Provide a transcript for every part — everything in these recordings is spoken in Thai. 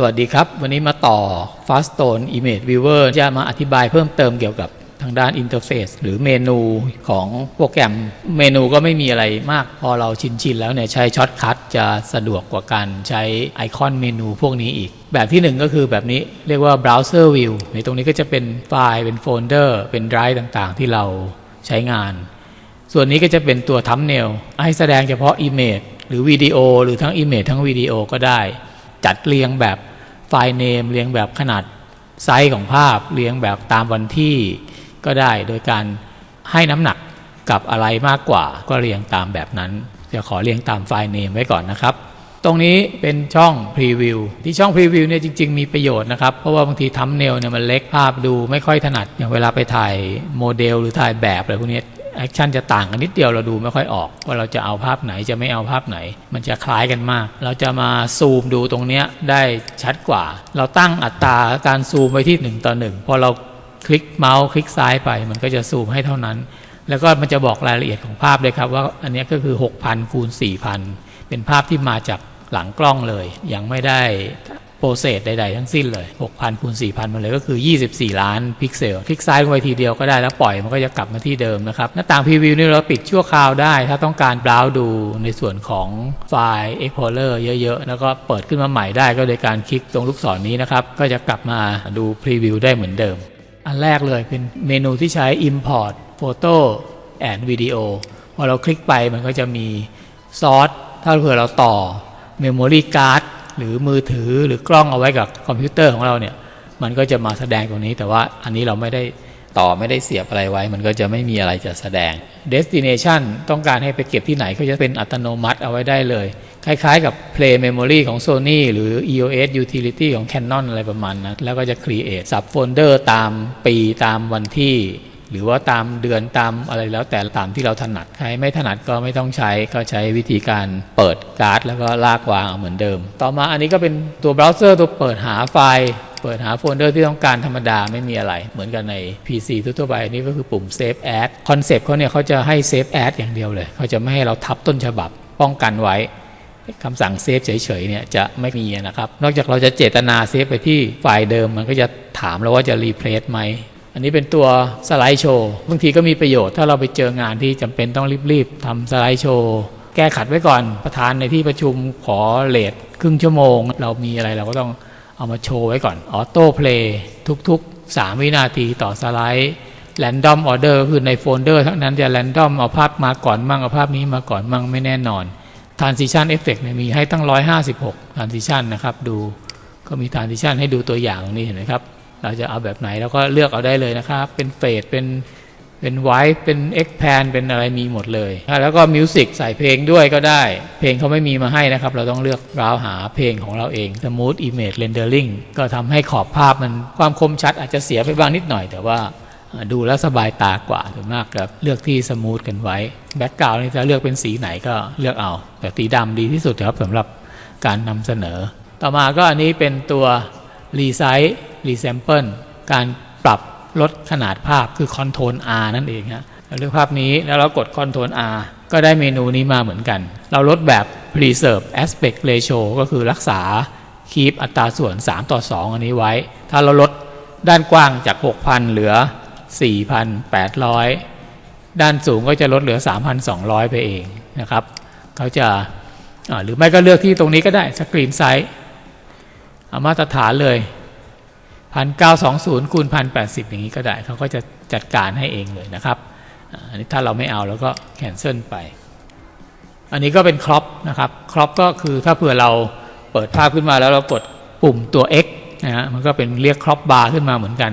สวัสดีครับ วันนี้มาต่อ Faststone Image Viewer จะมาอธิบายเพิ่มเติมเกี่ยวกับทางด้านอินเทอร์เฟซหรือเมนูของโปรแกรมเมนูก็ไม่มีอะไรมาก พอเราชินๆแล้วเนี่ยใช้ช็อตคัทจะสะดวกกว่าการใช้ไอคอนเมนูพวกนี้อีก แบบที่หนึ่งก็คือแบบนี้เรียกว่า Browser View ในตรงนี้ก็จะเป็นไฟล์เป็นโฟลเดอร์เป็นไดรฟ์ต่างๆ ที่เราใช้งาน ส่วนนี้ก็จะเป็นตัวทัมเนลให้แสดงเฉพาะ Image หรือวิดีโอหรือทั้ง Image ทั้งวิดีโอก็ได้ จัดเรียงแบบ ไฟล์เนมเรียงแบบขนาดไซส์ของภาพเรียงแบบตามวันที่ก็ได้โดยการให้น้ำหนักกับอะไรมากกว่าก็เรียงตามแบบนั้น จะขอเรียงตามไฟล์เนมไว้ก่อนนะครับ ตรงนี้เป็นช่องพรีวิวที่ช่องพรีวิวเนี่ยจริง ๆ มีประโยชน์นะครับ เพราะว่าบางทีทัมเนลเนี่ยมันเล็กภาพดูไม่ค่อยถนัดอย่างเวลาไปถ่ายโมเดล หรือถ่ายแบบอะไรพวกนี้ แอคชั่นจะต่างกันนิดเดียวเราดูไม่ค่อยออก ว่าเราจะเอาภาพไหนจะไม่เอาภาพไหน มันจะคล้ายกันมาก เราจะมาซูมดูตรงเนี้ยได้ชัดกว่า เราตั้งอัตราการซูมไว้ที่1ต่อ1พอเราคลิกเมาส์คลิกซ้ายไป มันก็จะซูมให้เท่านั้น แล้วก็มันจะบอกรายละเอียดของภาพเลยครับว่าอันนี้ก็คือ 6,000คูณ4,000 เป็นภาพที่มาจากหลังกล้องเลย ยังไม่ได้ โปรเซสใดๆทั้งสิ้นเลย 6,000คูณ4,000มันเลยก็คือ 24 ล้านพิกเซล คลิกซ้ายลงไปทีเดียวก็ได้แล้วปล่อยมันก็จะกลับมาที่เดิมนะครับ หน้าต่างพรีวิวนี่เราปิดชั่วคราวได้ ถ้าต้องการบราวดูในส่วนของไฟล์ Explorer เยอะๆ แล้วก็เปิดขึ้นมาใหม่ได้ก็โดยการคลิกตรงลูกศรนี้นะครับ ก็จะกลับมาดูพรีวิวได้เหมือนเดิม อันแรกเลยเป็นเมนูที่ใช้ Import Photo and Video พอเราคลิกไปมันก็จะมีซอสถ้าเผื่อเราต่อ Memory Card หรือมือถือหรือกล้องเอาไว้กับคอมพิวเตอร์ของเราเนี่ย มันก็จะมาแสดงตรงนี้ แต่ว่าอันนี้เราไม่ได้ต่อไม่ได้เสียบอะไรไว้ มันก็จะไม่มีอะไรจะแสดง Destination ต้องการให้ไปเก็บที่ไหนก็จะเป็นอัตโนมัติเอาไว้ได้เลย คล้ายๆกับ Play Memory ของ Sony หรือ EOS Utility ของ Canon อะไรประมาณนั้นแล้วก็จะ create sub folder ตามปีตามวันที่ หรือว่าตามเดือนตามอะไรแล้วแต่ตามที่เราถนัดใครไม่ถนัดก็ไม่ต้องใช้ก็ใช้วิธีการเปิดการ์ด แล้วก็ลากวางเอาเหมือนเดิม ต่อมาอันนี้ก็เป็นตัวเบราว์เซอร์ตัวเปิดหาไฟล์เปิดหาโฟลเดอร์ที่ต้องการธรรมดาไม่มีอะไร เหมือนกันใน PC ทั่วไปนนี่ก็คือปุ่ม Save As คอนเซปต์เขาเนี่ยเขาจะให้ Save As อย่างเดียวเลย เขาจะไม่ให้เราทับต้นฉบับป้องกันไว้คำสั่งเซฟเฉยๆเนี่ยจะไม่มีนะครับ นอกจากเราจะเจตนาเซฟไปที่ไฟล์เดิมมันก็จะถามเราว่าจะรีเพลซไหม อันนี้เป็นตัวสไลด์โชว์บางทีก็มีประโยชน์ถ้าเราไปเจองานที่จำเป็นต้องรีบๆทำสไลด์โชว์แก้ขัดไว้ก่อนประธานในที่ประชุมขอเลทครึ่งชั่วโมง เรามีอะไรเราก็ต้องเอามาโชว์ไว้ก่อนออโต้เพลย์ทุกๆ 3 วินาทีต่อสไลด์แรนดอมออเดอร์คือในโฟลเดอร์ทั้งนั้นจะแรนดอมเอาภาพมาก่อนมั่งเอาภาพนี้มาก่อนมั่งไม่แน่นอน Transition Effect เนี่ยมีให้ตั้ง 156 Transition นะครับ ดูก็มี Transition ให้ดูตัวอย่างตรงนี้เห็นไหมครับ เราจะเอาแบบไหนเราก็เลือกเอาได้เลยนะครับ เป็นเฟดเป็นเป็นไวท์เป็น expand เป็นอะไรมีหมดเลย แล้วก็มิวสิกใส่เพลงด้วยก็ได้ เพลงเขาไม่มีมาให้นะครับ เราต้องเลือกราวหาเพลงของเราเอง Smooth Image Rendering ก็ทำให้ขอบภาพมันความคมชัดอาจจะเสียไปบ้างนิดหน่อย แต่ว่าดูแล้วสบายตากว่าส่วนมากกับเลือกที่สมูทกันไว้แบ็กกราวน์นี่จะเลือกเป็นสีไหนก็เลือกเอา แต่สีดำดีที่สุดครับสำหรับการนำเสนอ ต่อมาก็อันนี้เป็นตัวรีไซส์รีแซมเปิลการปรับลดขนาดภาพคือ Ctrl R นั่นเองฮะเราเลือกภาพนี้แล้วเรากด Ctrl R ก็ได้เมนูนี้มาเหมือนกัน เราลดแบบ Preserve Aspect Ratio ก็คือรักษาคีปอัตราส่วน 3 ต่อ 2 อันนี้ไว้ ถ้าเราลดด้านกว้างจาก 6,000 เหลือ 4,800 ด้านสูงก็จะลดเหลือ 3,200 ไปเองนะครับเขาจะหรือไม่ก็เลือกที่ตรงนี้ก็ได้สกรีนไซส์เอามาตรฐานเลย พันเก้าสองศูนย์คูณพันแปดสิบอย่างนี้ก็ได้เขาก็จะจัดการให้เองเลยนะครับอันนี้ถ้าเราไม่เอาแล้วก็แคนเซิลไป อันนี้ก็เป็นครอปนะครับครอปก็คือถ้าเผื่อเราเปิดภาพขึ้นมาแล้วเรากดปุ่มตัว X นะฮะมันก็เป็นเรียกครอปบาร์ขึ้นมาเหมือนกัน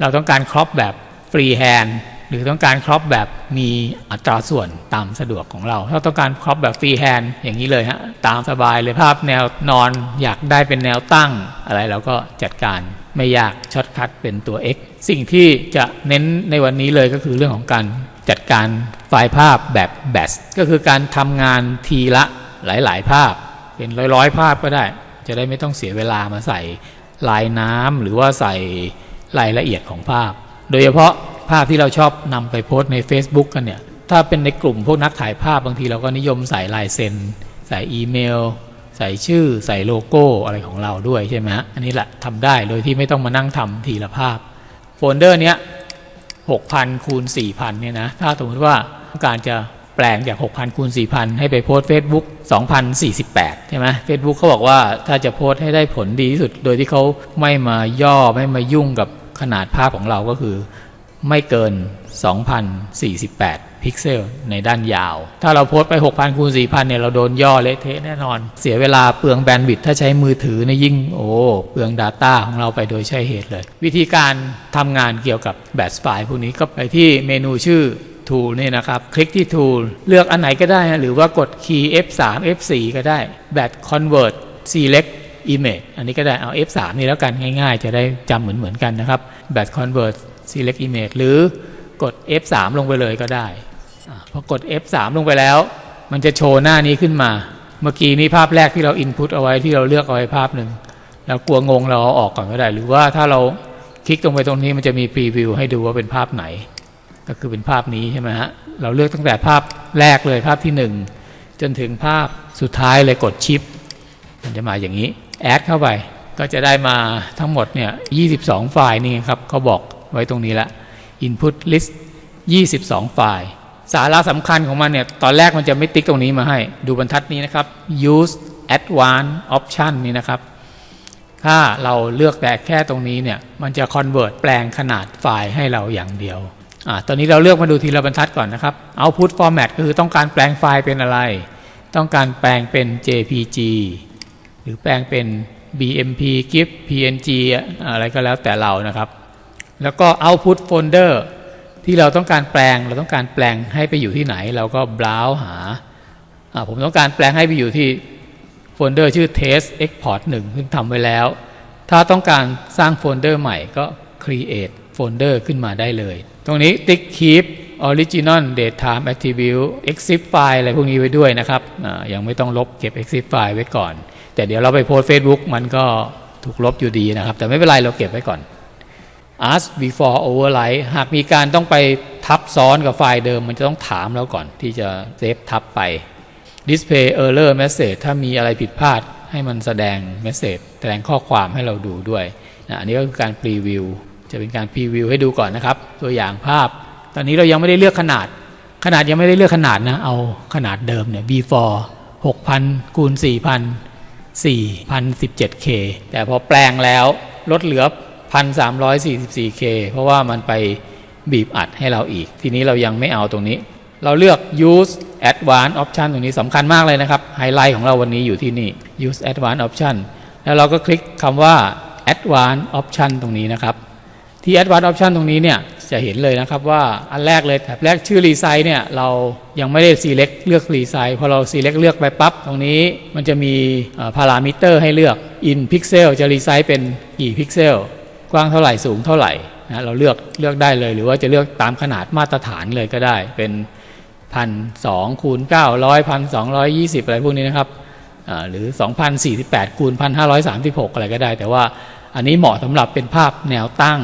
เราต้องการครอปแบบฟรีแฮนด์ หรือต้องการครอปแบบมีอัตราส่วนตามสะดวกของเรา ถ้าต้องการครอปแบบฟรีแฮนด์อย่างนี้เลยฮะตามสบายเลยภาพแนวนอนอยากได้เป็นแนวตั้ง อะไรเราก็จัดการไม่ยากช็อตคัดเป็นตัว X สิ่งที่จะเน้นในวันนี้เลยก็คือเรื่องของการจัดการไฟล์ภาพแบบแบสก็คือการทำงานทีละหลาย ๆ ภาพ เป็นร้อยๆ ภาพก็ได้ จะได้ไม่ต้องเสียเวลามาใส่ลายน้ำหรือว่าใส่รายละเอียดของภาพ โดยเฉพาะ ภาพที่เราชอบนำไปโพสต์ใน Facebook กันเนี่ย ถ้าเป็นในกลุ่มพวกนักถ่ายภาพบางทีเราก็นิยมใส่ลายเซ็น ใส่อีเมล ใส่ชื่อ ใส่โลโก้อะไรของเราด้วยใช่ไหมฮะ อันนี้แหละทำได้โดยที่ไม่ต้องมานั่งทำทีละภาพ โฟลเดอร์เนี้ย6,000คูณ4,000เนี่ยนะ ถ้าสมมติว่าต้องการจะแปลงจาก 6,000คูณ4,000 ให้ไปโพสต์ Facebook 2,048 ใช่ไหม Facebook เขาบอกว่าถ้าจะโพสให้ได้ผลดีที่สุด โดยที่เขาไม่มาย่อไม่มายุ่งกับขนาดภาพของเราก็คือ ไม่เกิน 2,048 พิกเซลในด้านยาว ถ้าเราโพสไป 6,000คูณ4,000เนี่ยเราโดนย่อเละเทะแน่นอน เสียเวลาเปลืองแบนด์วิดต์ถ้าใช้มือถือเนี่ยยิ่ง โอ้ เปลือง Data ของเราไปโดยใช่เหตุเลย วิธีการทำงานเกี่ยวกับแบตไฟล์พวกนี้ก็ไปที่เมนูชื่อ Tool นี่นะครับ คลิกที่ Tool เลือกอันไหนก็ได้นะหรือว่ากดคีย์ F3 F4 ก็ได้ Bat Convert Select Image อันนี้ก็ได้เอา F3 นี่แล้วกันง่ายๆ จะได้จำเหมือนๆกันนะครับ Bat Convert Select Image หรือกด F3 ลงไปเลยก็ได้อาพอกด F3 ลงไปแล้ว มันจะโชว์หน้านี้ขึ้นมา เมื่อกี้นี้ภาพแรกที่เรา input เอาไว้ที่เราเลือกเอาไว้ภาพหนึ่งแล้วกลัวงงเราเอาออกก่อนก็ได้ หรือว่าถ้าเราคลิกตรงไปตรงนี้มันจะมีพรีวิวให้ดูว่าเป็นภาพไหน ก็คือเป็นภาพนี้ใช่ไหมฮะเราเลือกตั้งแต่ภาพแรกเลยภาพที่ 1 จนถึงภาพสุดท้ายเลยกดชิป มันจะมาอย่างนี้แอดเข้าไปก็จะได้มาทั้งหมดเนี่ย22 ไฟล์นี่ครับเขาบอก ไว้ตรงนี้ละ input list 22 ไฟล์ สาระสำคัญของมันเนี่ย ตอนแรกมันจะไม่ติ๊กตรงนี้มาให้ ดูบรรทัดนี้นะครับ use advanced option นี่นะครับ ถ้าเราเลือกแต่แค่ตรงนี้เนี่ย มันจะ convert แปลงขนาดไฟล์ให้เราอย่างเดียวอ่าตอนนี้เราเลือกมาดูทีละบรรทัดก่อนนะครับ output format ก็คือต้องการแปลงไฟล์เป็นอะไร ต้องการแปลงเป็น JPG หรือแปลงเป็น BMP GIF PNG อะไรก็แล้วแต่เรานะครับ แล้วก็ output folder ที่เราต้องการแปลงเราต้องการแปลงให้ไปอยู่ที่ไหน เราก็ browse หาผมต้องการแปลงให้ไปอยู่ที่โฟลเดอร์ชื่อ test export 1ซึ่งทำไว้แล้ว ถ้าต้องการสร้างโฟลเดอร์ใหม่ก็ create โฟลเดอร์ขึ้นมาได้เลย ตรงนี้ติ๊ก keep original datetime attribute exif file อะไรพวกนี้ไว้ด้วยนะครับยังไม่ต้องลบเก็บ exif file ไว้ก่อน แต่เดี๋ยวเราไปโพสต์ Facebook มันก็ถูกลบอยู่ดีนะครับ แต่ไม่เป็นไรเราเก็บไว้ก่อน ask before overwrite หากมีการต้องไปทับซ้อนกับไฟล์เดิม มันจะต้องถามเราก่อนที่จะเซฟทับไป display error message ถ้ามีอะไรผิดพลาดให้มันแสดง message แสดงข้อความให้เราดูด้วยนะอันนี้ก็คือการ preview จะเป็นการ preview ให้ดูก่อนนะครับ ตัวอย่างภาพ ตอนนี้เรายังไม่ได้เลือกขนาด ขนาดยังไม่ได้เลือกขนาดนะ เอาขนาดเดิมเนี่ย before 6,000คูณ4,000 4,017K แต่พอแปลงแล้วลดเหลือ 1,344K เพราะว่ามันไปบีบอัดให้เราอีก ทีนี้เรายังไม่เอาตรงนี้ เราเลือก use advanced option ตรงนี้สำคัญมากเลยนะครับ ไฮไลท์ของเราวันนี้อยู่ที่นี่ use advanced option แล้วเราก็คลิกคำว่า advanced option ตรงนี้นะครับ ที่ advanced option ตรงนี้เนี่ยจะเห็นเลยนะครับว่าอันแรกเลยแถบแรกชื่อ resize เนี่ยเรายังไม่ได้ select เลือก resize พอเรา select เลือกไปปั๊บตรงนี้มันจะมีพารามิเตอร์ให้เลือก in pixel จะ resize เป็นกี่พิกเซล กว้างเท่าไหร่สูงเท่าไหร่นะเราเลือกเลือกได้เลย หรือว่าจะเลือกตามขนาดมาตรฐานเลยก็ได้ เป็นพันสองคูณเก้าร้อยพันสองร้อยยี่สิบอะไรพวกนี้นะครับอ่าหรือ 2,048 คูณ 1,536 อะไรก็ได้ แต่ว่าอันนี้เหมาะสำหรับเป็นภาพแนวตั้ง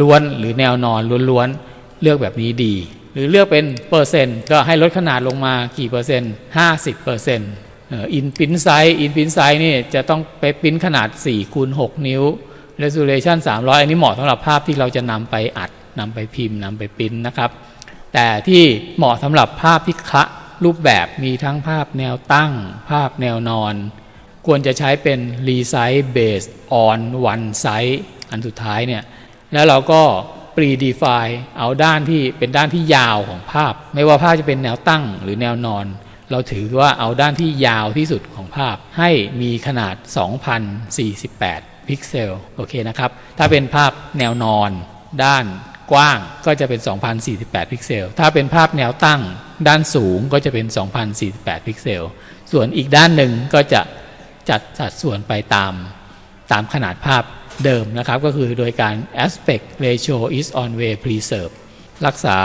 ล้วนๆ หรือแนวนอนล้วนๆ เลือกแบบนี้ดี หรือเลือกเป็นเปอร์เซ็นต์ก็ให้ลดขนาดลงมากี่เปอร์เซ็นต์50เปอร์เซ็นต์อินพินไซส์อินพินไซส์นี่จะต้องไปพิมพ์ขนาด 4 คูณ 6 นิ้ว resolution 300 อันนี้เหมาะสำหรับภาพที่เราจะนำไปอัดนำไปพิมพ์นำไปพิมพ์นะครับ แต่ที่เหมาะสำหรับภาพที่คละรูปแบบมีทั้งภาพแนวตั้ง ภาพแนวนอน ควรจะใช้เป็น resize based on one size อันสุดท้ายเนี่ยแล้วเราก็ predefine เอาด้านที่เป็นด้านที่ยาวของภาพ ไม่ว่าภาพจะเป็นแนวตั้งหรือแนวนอน เราถือว่าเอาด้านที่ยาวที่สุดของภาพให้มีขนาด 2,048 พิกเซลโอเคนะครับ ถ้าเป็นภาพแนวนอนด้านกว้างก็จะเป็น 2,048 พิกเซล ถ้าเป็นภาพแนวตั้งด้านสูงก็จะเป็น 2,048 พิกเซล ส่วนอีกด้านหนึ่งก็จะจัดสัดส่วนไปตามตามขนาดภาพเดิมนะครับ ก็คือโดยการ aspect ratio is on way preserve รักษา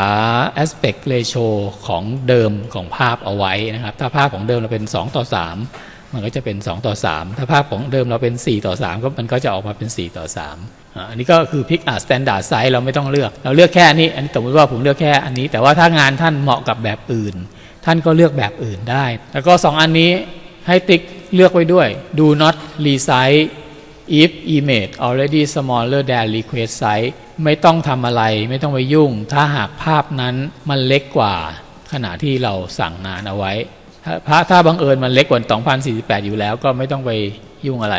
aspect ratio ของเดิมของภาพเอาไว้นะครับ ถ้าภาพของเดิมเราเป็น 2 ต่อ 3 มันก็จะเป็น 2 ต่อ 3 ถ้าภาพของเดิมเราเป็น 4 ต่อ 3 ก็มันก็จะออกมาเป็น 4 ต่อ 3อ่าอันนี้ก็คือ pick a standard size เราไม่ต้องเลือก เราเลือกแค่นนี้ อันนี้สมมติว่าผมเลือกแค่อันนี้ แต่ว่าถ้างานท่านเหมาะกับแบบอื่น ท่านก็เลือกแบบอื่นได้ แล้วก็ 2 อันนี้ให้ติ๊กเลือกไว้ด้วย do not resize if image already smaller than request size ไม่ต้องทำอะไร ไม่ต้องไปยุ่ง ถ้าหากภาพนั้นมันเล็กกว่าขณะที่เราสั่งงานเอาไว้ ถ้าถ้าถ้าบังเอิญมันเล็กกว่า2048 อยู่แล้วก็ไม่ต้องไปยุ่งอะไร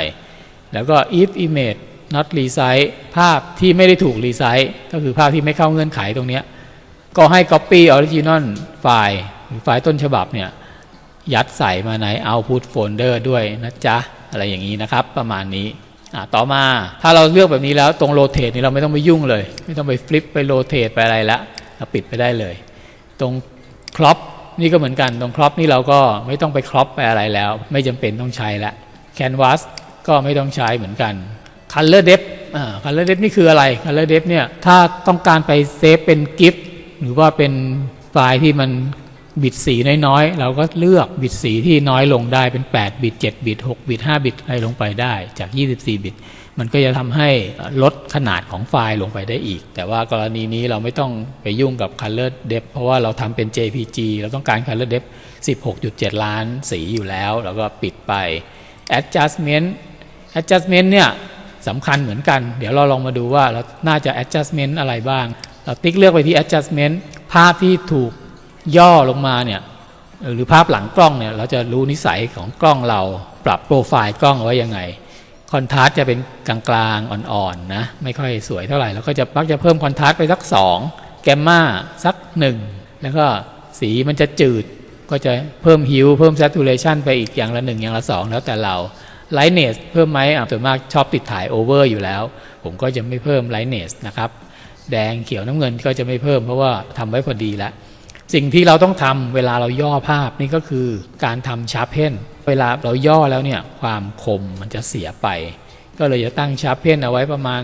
แล้วก็ if image not resize ภาพที่ไม่ได้ถูก resize ก็คือภาพที่ไม่เข้าเงื่อนไขตรงนี้ก็ให้ copy original ไฟล์หรือไฟล์ต้นฉบับเนี่ย ยัดใส่มาใน output folder ด้วยนะจ๊ะ อะไรอย่างนี้นะครับ ประมาณนี้ ต่อมาถ้าเราเลือกแบบนี้แล้วตรง rotate นี่เราไม่ต้องไปยุ่งเลย ไม่ต้องไป flip ไป rotate ไปอะไรละเราปิดไปได้เลย ตรง crop นี่ก็เหมือนกันตรง crop นี่เราก็ไม่ต้องไป crop ไปอะไรแล้ว ไม่จำเป็นต้องใช้ละ canvas ก็ไม่ต้องใช้เหมือนกัน color depth อ่า color depth นี่คืออะไร color depth เนี่ยถ้าต้องการไปเซฟเป็น GIF หรือว่าเป็นไฟล์ที่มันบิตสีน้อยๆ เราก็เลือกบิตสีที่น้อยลงได้เป็น 8 บิต 7 บิต 6 บิต 5 บิตอะไรลงไปได้จาก 24 บิต มันก็จะทำให้ลดขนาดของไฟล์ลงไปได้อีก แต่ว่ากรณีนี้เราไม่ต้องไปยุ่งกับ Color Depth เพราะว่าเราทำเป็น JPG เราต้องการ Color Depth 16.7 ล้านสีอยู่แล้วเราก็ปิดไป Adjustment Adjustment เนี่ยสำคัญเหมือนกัน เดี๋ยวเราลองมาดูว่าเราน่าจะ Adjustment อะไรบ้าง เราติ๊กเลือกไปที่ Adjustment ภาพที่ถูกย่อลงมาเนี่ยหรือภาพหลังกล้องเนี่ยเราจะรู้นิสัยของกล้องเราปรับโปรไฟล์กล้องไว้ยังไง คอนทราสต์จะเป็นกลางๆ อ่อนๆนะไม่ค่อยสวยเท่าไหร่แล้วก็จะมักจะเพิ่มคอนทราสต์ไปสัก 2 แกมมาสัก 1 แล้วก็สีมันจะจืดก็จะเพิ่มฮิวเพิ่ม saturation ไปอีกอย่างละ 1 อย่างละ 2 แล้วแต่เรา lightness เพิ่มไหมอะส่วนมากชอบติดถ่าย over อยู่แล้ว ผมก็จะไม่เพิ่ม lightness นะครับแดงเขียวน้ำเงินก็จะไม่เพิ่มเพราะว่าทำไว้พอดีแล้ว สิ่งที่เราต้องทำเวลาเราย่อภาพนี่ก็คือการทำชาร์เพน เวลาเราย่อแล้วเนี่ยความคมมันจะเสียไป ก็เลยจะตั้งชาร์เพนเอาไว้ประมาณ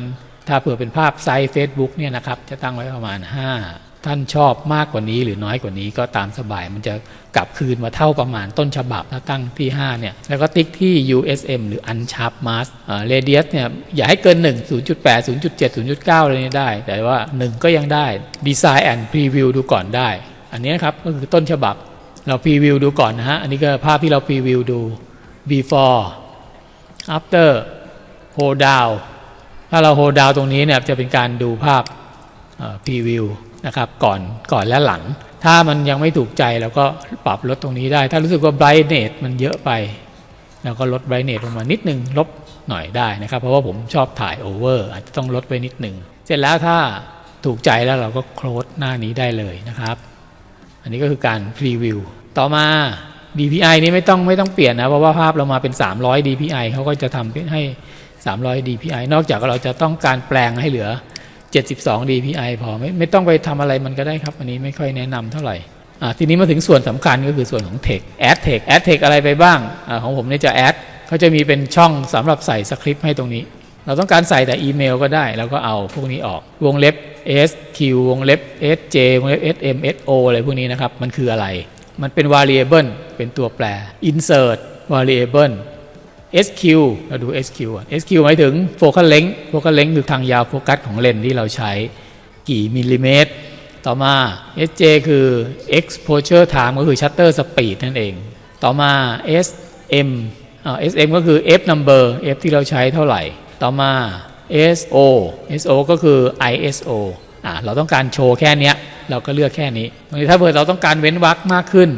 ถ้าเผื่อเป็นภาพไซส์ Facebook เนี่ยนะครับจะตั้งไว้ประมาณ 5 ท่านชอบมากกว่านี้หรือน้อยกว่านี้ก็ตามสบายมันจะกลับคืนมาเท่าประมาณต้นฉบับถ้าตั้งที่ 5 เนี่ย แล้วก็ติ๊กที่ USM หรือ Unsharp Mask Radius เนี่ยอย่าให้เกิน 1 0.8 0.7 0.9 เลยเนี่ได้ แต่ว่า 1 ก็ยังได้ Design and Preview ดูก่อนได้ อันนี้นครับก็คือต้นฉบับ เราพรีวิวดูก่อนนะฮะ อันนี้ก็ภาพที่เราพรีวิวดู before after hold down ถ้าเรา hold down ตรงนี้เนี่ยจะเป็นการดูภาพพรีวิวนะครับก่อนก่อนและหลัง ถ้ามันยังไม่ถูกใจเราก็ปรับลดตรงนี้ได้ ถ้ารู้สึกว่า brightness มันเยอะไปเราก็ลด brightness ลงมานิดนึงลบหน่อยได้นะครับ เพราะว่าผมชอบถ่าย over อาจจะต้องลดไปนิดนึง เสร็จแล้วถ้าถูกใจแล้วเราก็ close หน้านี้ได้เลยนะครับ อันนี้ก็คือการพรีวิวต่อมา DPI นี้ไม่ต้องไม่ต้องเปลี่ยนนะเพราะว่าภาพเรามาเป็น 300 DPI เขาก็จะทำให้ 300 DPI นอกจากเราจะต้องการแปลงให้เหลือ 72 DPI พอไม่ไม่ต้องไปทำอะไรมันก็ได้ครับ อันนี้ไม่ค่อยแนะนำเท่าไหร่ทีนี้มาถึงส่วนสำคัญก็คือส่วนของ Text Add Text Add Text อะไรไปบ้างอของผมเนี่ยจะ Add เขาจะมีเป็นช่องสำหรับใส่สคริปต์ให้ตรงนี้ เราต้องการใส่แต่อีเมลก็ได้ แล้วก็เอาพวกนี้ออกวงเล็บ SQ วงเล็บ SJ วงเล็บ SM SO อะไรพวกนี้นะครับ มันคืออะไร มันเป็น variable เป็นตัวแปร insert variable SQ เราดู SQ อะ SQ หมายถึง focal length focal length คือทางยาวโฟกัสของเลนส์ที่เราใช้กี่มิลลิเมตร ต่อมา SJ คือ exposure time ก็คือ shutter speed นั่นเอง ต่อมา SM อ่า SM ก็คือ F number F ที่เราใช้เท่าไหร่ ต่อมา SO SO ก็คือ ISO อ่าเราต้องการโชว์แค่เนี้ยเราก็เลือกแค่นี้ ตรงนี้ถ้าเผื่อเราต้องการเว้นวรรคมากขึ้น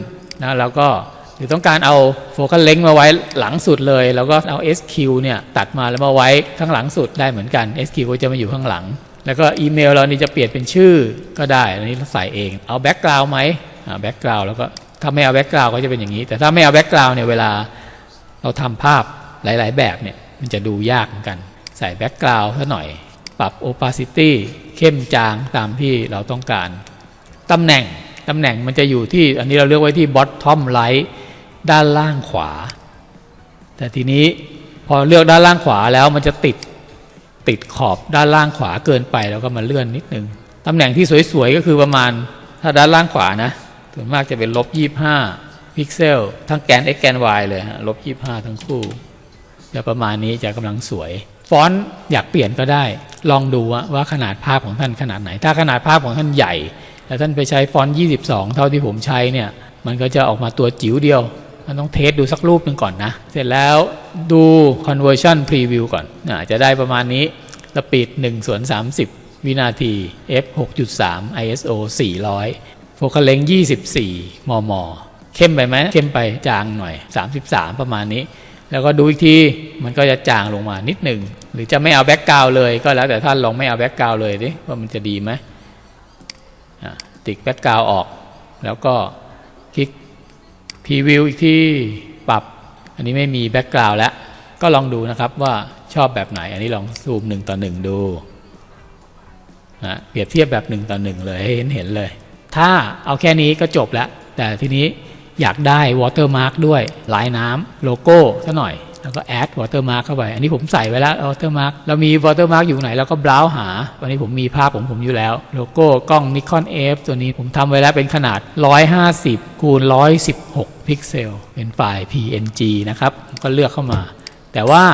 นะเราก็หรือต้องการเอาโฟกัสเล้งมาไว้หลังสุดเลย แล้วก็เอา SQ เนี่ยตัดมาแล้วมาไว้ข้างหลังสุดได้เหมือนกัน SQ ก็จะมาอยู่ข้างหลัง แล้วก็อีเมลเรานี่จะเปลี่ยนเป็นชื่อก็ได้อันนี้เราใส่เองเอาแบ็กกราวไหมอ่าแบ็กกราวแล้วก็ถ้าไม่เอาแบ็กกราวก็จะเป็นอย่างนี้ แต่ถ้าไม่เอาแบ็กกราวเนี่ยเวลาเราทำภาพหลาย ๆ แบบเนี่ยมันจะดูยากเหมือนกัน ใส่แบ็กกราวด์ซะหน่อย ปรับ opacity เข้มจางตามที่เราต้องการตำแหน่งตำแหน่งมันจะอยู่ที่อันนี้เราเลือกไว้ที่ bottom right ด้านล่างขวา แต่ทีนี้พอเลือกด้านล่างขวาแล้วมันจะติดติดขอบด้านล่างขวาเกินไปแล้วก็มาเลื่อนนิดนึงตำแหน่งที่สวยๆก็คือประมาณถ้าด้านล่างขวานะส่วนมากจะเป็นลบ25พิกเซลทั้งแกน x แกน y เลยฮะลบ25ทั้งคู่จะประมาณนี้จะกำลังสวย ฟอนต์อยากเปลี่ยนก็ได้ ลองดูว่าขนาดภาพของท่านขนาดไหน ถ้าขนาดภาพของท่านใหญ่ แล้วท่านไปใช้ฟอนต์ 22 เท่าที่ผมใช้เนี่ย มันก็จะออกมาตัวจิ๋วเดียวมันต้องเทสดูสักรูปหนึ่งก่อนนะ เสร็จแล้วดู conversion preview ก่อนอาจะได้ประมาณนี้สปีด1ส่วน30 วินาที f 6.3 iso 400 โฟกัสเลง24 มม เข้มไปไหมเข้มไปจางหน่อย 33 ประมาณนี้ แล้วก็ดูอีกทีมันก็จะจางลงมานิดหนึ่งหรือจะไม่เอาแบ็กกราวเลยก็แล้วแต่ท่านลองไม่เอาแบ็กกราวเลยดิว่ามันจะดีไหมติดแบ็กกราวออก แล้วก็คลิกพรีวิวอีกที่ปรับ อันนี้ไม่มีแบ็กกราวแล้ว ก็ลองดูนะครับว่าชอบแบบไหน อันนี้ลองซูม1ต่อ1ดูนะเปรียบเทียบแบบ1ต่อ1เลยให้เห็นเห็นเลย ถ้าเอาแค่นี้ก็จบแล้ว แต่ทีนี้ อยากได้ watermark ด้วยลายน้ำโลโก้ซะหน่อย แล้วก็ add watermark เข้าไป อันนี้ผมใส่ไว้แล้ว watermark เรามี watermark อยู่ไหนเราก็ browse หาวันนี้ผมมีภาพผมผมอยู่แล้ว โลโก้กล้อง Nikon F ตัวนี้ผมทำไว้แล้วเป็นขนาด 150คูณ116 พิกเซล เป็นไฟล์ PNG นะครับ ก็เลือกเข้ามา แต่ว่า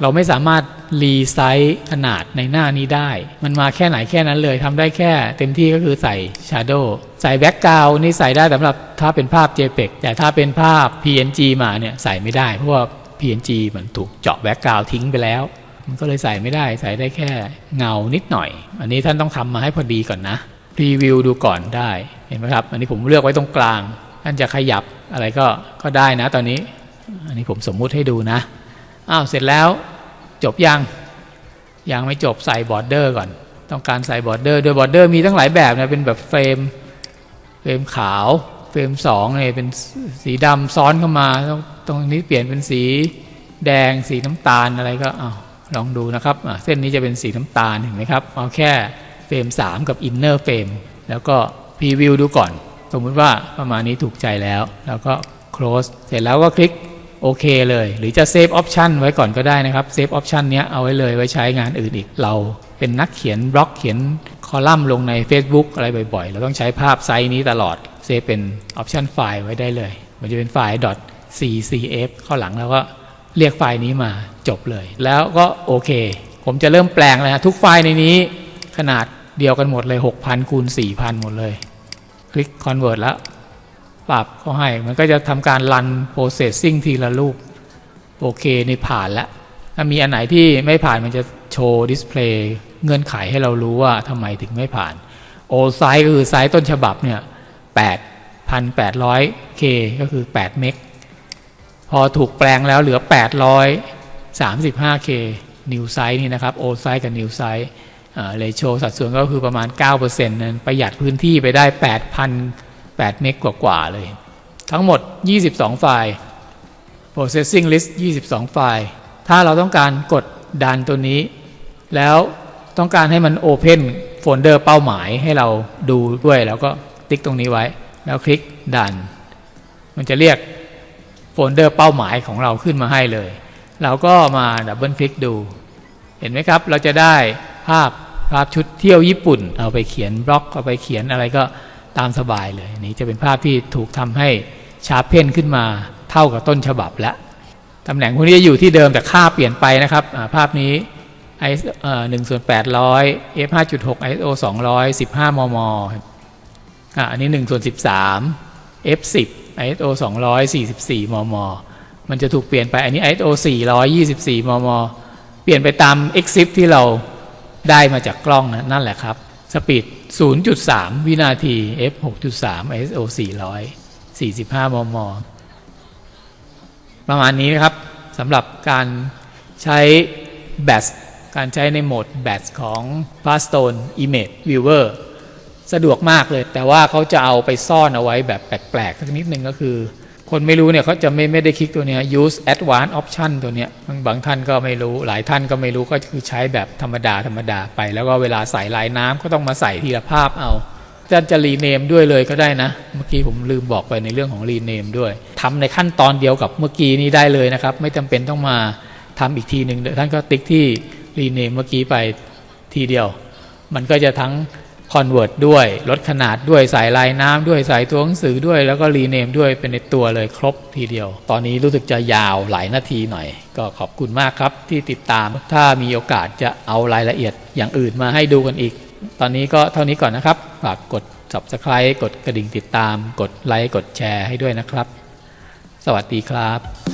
เราไม่สามารถรีไซส์ขนาดในหน้านี้ได้ มันมาแค่ไหนแค่นั้นเลยทำได้แค่เต็มที่ก็คือใส่ Shadow ใส่แบ็กกราวนี่ใส่ได้สำหรับถ้าเป็นภาพ JPEG แต่ถ้าเป็นภาพ PNG มาเนี่ยใส่ไม่ได้ เพราะว่า PNG มันถูกเจาะแบ็กกราวทิ้งไปแล้ว มันก็เลยใส่ไม่ได้ใส่ได้แค่เงานิดหน่อย อันนี้ท่านต้องทำมาให้พอดีก่อนนะรีวิวดูก่อนได้เห็นไหมครับ อันนี้ผมเลือกไว้ตรงกลางท่านจะขยับอะไรก็ก็ได้นะ ตอนนี้ อันนี้ผมสมมุติให้ดูนะอ้าวเสร็จแล้วจบยังยังไม่จบใส่บอร์เดอร์ก่อน ต้องการใส่บอร์เดอร์โดยบอร์เดอร์มีทั้งหลายแบบนะเป็นแบบเฟรม รมขาวเฟรมสองเนี่ยเป็นสีดำซ้อนเข้ามาตรงตรงนี้เปลี่ยนเป็นสีแดงสีน้ำตาลอะไรก็อ้าลองดูนะครับเส้นนี้จะเป็นสีน้ำตาลเห็นไหมครับเอาแค่เฟรม3 กับอินเนอร์เฟรมแล้วก็พรีวิวดูก่อน สมมติว่าประมาณนี้ถูกใจแล้ว แล้วก็ close เสร็จแล้วก็คลิกโอเคเลย หรือจะเซฟออปชันไว้ก่อนก็ได้นะครับเซฟออปชันนี้ยเอาไว้เลยไว้ใช้งานอื่นอีกเราเป็นนักเขียนบล็อกเขียน คอลัมน์ลงใน Facebook อะไรบ่อยๆ เราต้องใช้ภาพไซส์นี้ตลอด เซฟเป็นออปชันไฟล์ไว้ได้เลย มันจะเป็นไฟล์ .ccf ข้อหลังแล้วก็เรียกไฟล์นี้มาจบเลย แล้วก็โอเค ผมจะเริ่มแปลงแล้วนะทุกไฟล์ในนี้ขนาดเดียวกันหมดเลย 6,000คูณ4,000 หมดเลย คลิก convert แล้ว ปรับเขาให้ มันก็จะทำการรัน processing ทีละรูป โอเคในผ่านแล้วถ้ามีอันไหนที่ไม่ผ่านมันจะโชว์ดิส เงื่อนไขให้เรารู้ว่าทำไมถึงไม่ผ่าน โอไซส์ก็คือไซส์ต้นฉบับเนี่ย 8,800K ก็คือ8เมกพอถูกแปลงแล้วเหลือ 835K นิวไซส์นี่นะครับโอไซส์กับนิวไซส์เลโชสัดส่วนก็คือประมาณ 9%นั้นประหยัดพื้นที่ไปได้ 8,000 8เมกกว่าๆเลย ทั้งหมด 22 ไฟล์ processing list 22 ไฟล์ ถ้าเราต้องการกดดันตัวนี้ แล้ว ต้องการให้มัน open โฟลเดอร์เป้าหมายให้เราดูด้วยแล้วก็ติ๊กตรงนี้ไว้ แล้วคลิกดัน มันจะเรียกโฟลเดอร์เป้าหมายของเราขึ้นมาให้เลย เราก็มาดับเบิลคลิกดู เห็นไหมครับ เราจะได้ภาพภาพชุดเที่ยวญี่ปุ่น เอาไปเขียนบล็อกเอาไปเขียนอะไรก็ตามสบายเลยนี่จะเป็นภาพที่ถูกทำให้ชาร์ปเพนขึ้นมาเท่ากับต้นฉบับแล้วตำแหน่งพวกนี้จะอยู่ที่เดิมแต่ค่าเปลี่ยนไปนะครับภาพนี้ i หนึ่งส่วนแปดร้อย f ห้าจุดหก iso สองร้อยสิบห้ามมอ่าอันนี้หนึ่งส่วนสิบสาม f สิบ iso สองร้อยสี่สิบสี่มม มันจะถูกเปลี่ยนไปอันนี้ iso สี่ร้อยยี่สิบสี่มม เปลี่ยนไปตาม exif ที่เราได้มาจากกล้องนะนั่นแหละครับ สปีด 0.3 วินาที f 6.3 iso 400 45 มม ประมาณนี้นะครับสำหรับการใช้ BAS การใช้ในโหมด BAS ของ Fastone Image Viewer สะดวกมากเลย แต่ว่าเขาจะเอาไปซ่อนเอาไว้แบบแปลกๆสักนิดนึงก็คือ คนไม่รู้เนี่ยเขาจะไม่ไม่ได้คลิกตัวเนี้ย use advanced option ตัวเนี้ยบางบางท่านก็ไม่รู้หลายท่านก็ไม่รู้ก็คือใช้แบบธรรมดาธรรมดาไป แล้วก็เวลาใส่ลายน้ำก็ต้องมาใส่ทีละภาพเอาจะจะรีเนมด้วยเลยก็ได้นะ เมื่อกี้ผมลืมบอกไปในเรื่องของรีเนมด้วยทำในขั้นตอนเดียวกับเมื่อกี้นี้ได้เลยนะครับ ไม่จำเป็นต้องมาทำอีกทีหนึ่งเดี๋ยวท่านก็ติ๊กที่ รีเนมเมื่อกี้ไปทีเดียว มันก็จะทั้ง convert ด้วย ลดขนาดด้วยใส่ลายน้ำด้วยใส่ตัวหนังสือด้วย แล้วก็รีเนมด้วยเป็นในตัวเลยครบทีเดียว ตอนนี้รู้สึกจะยาวหลายนาทีหน่อย ก็ขอบคุณมากครับที่ติดตาม ถ้ามีโอกาสจะเอารายละเอียดอย่างอื่นมาให้ดูกันอีก ตอนนี้ก็เท่านี้ก่อนนะครับ ฝากกด subscribe กดกระดิ่งติดตาม กดไลค์ กดแชร์ให้ด้วยนะครับ สวัสดีครับ